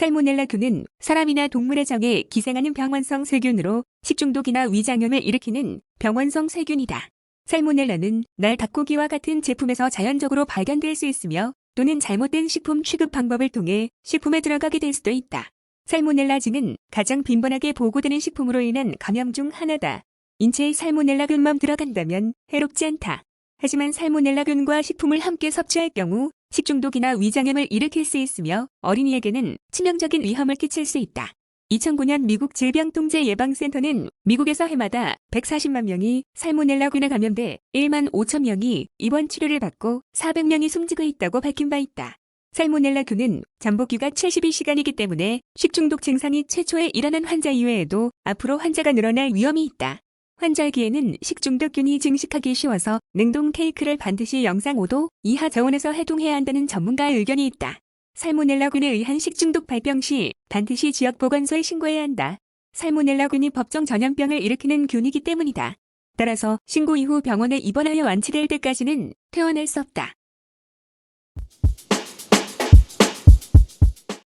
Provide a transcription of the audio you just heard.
살모넬라균은 사람이나 동물의 장에 기생하는 병원성 세균으로 식중독이나 위장염을 일으키는 병원성 세균이다. 살모넬라는 날 닭고기와 같은 제품에서 자연적으로 발견될 수 있으며 또는 잘못된 식품 취급 방법을 통해 식품에 들어가게 될 수도 있다. 살모넬라증은 가장 빈번하게 보고되는 식품으로 인한 감염 중 하나다. 인체에 살모넬라균만 들어간다면 해롭지 않다. 하지만 살모넬라균과 식품을 함께 섭취할 경우 식중독이나 위장염을 일으킬 수 있으며 어린이에게는 치명적인 위험을 끼칠 수 있다. 2009년 미국 질병통제예방센터는 미국에서 해마다 140만 명이 살모넬라균에 감염돼 1만 5천 명이 입원 치료를 받고 400명이 숨지고 있다고 밝힌 바 있다. 살모넬라균은 잠복기가 72시간이기 때문에 식중독 증상이 최초에 일어난 환자 이외에도 앞으로 환자가 늘어날 위험이 있다. 환절기에는 식중독균이 증식하기 쉬워서 냉동 케이크를 반드시 영상 5도 이하 저온에서 해동해야 한다는 전문가의 의견이 있다. 살모넬라균에 의한 식중독 발병 시 반드시 지역 보건소에 신고해야 한다. 살모넬라균이 법정 전염병을 일으키는 균이기 때문이다. 따라서 신고 이후 병원에 입원하여 완치될 때까지는 퇴원할 수 없다.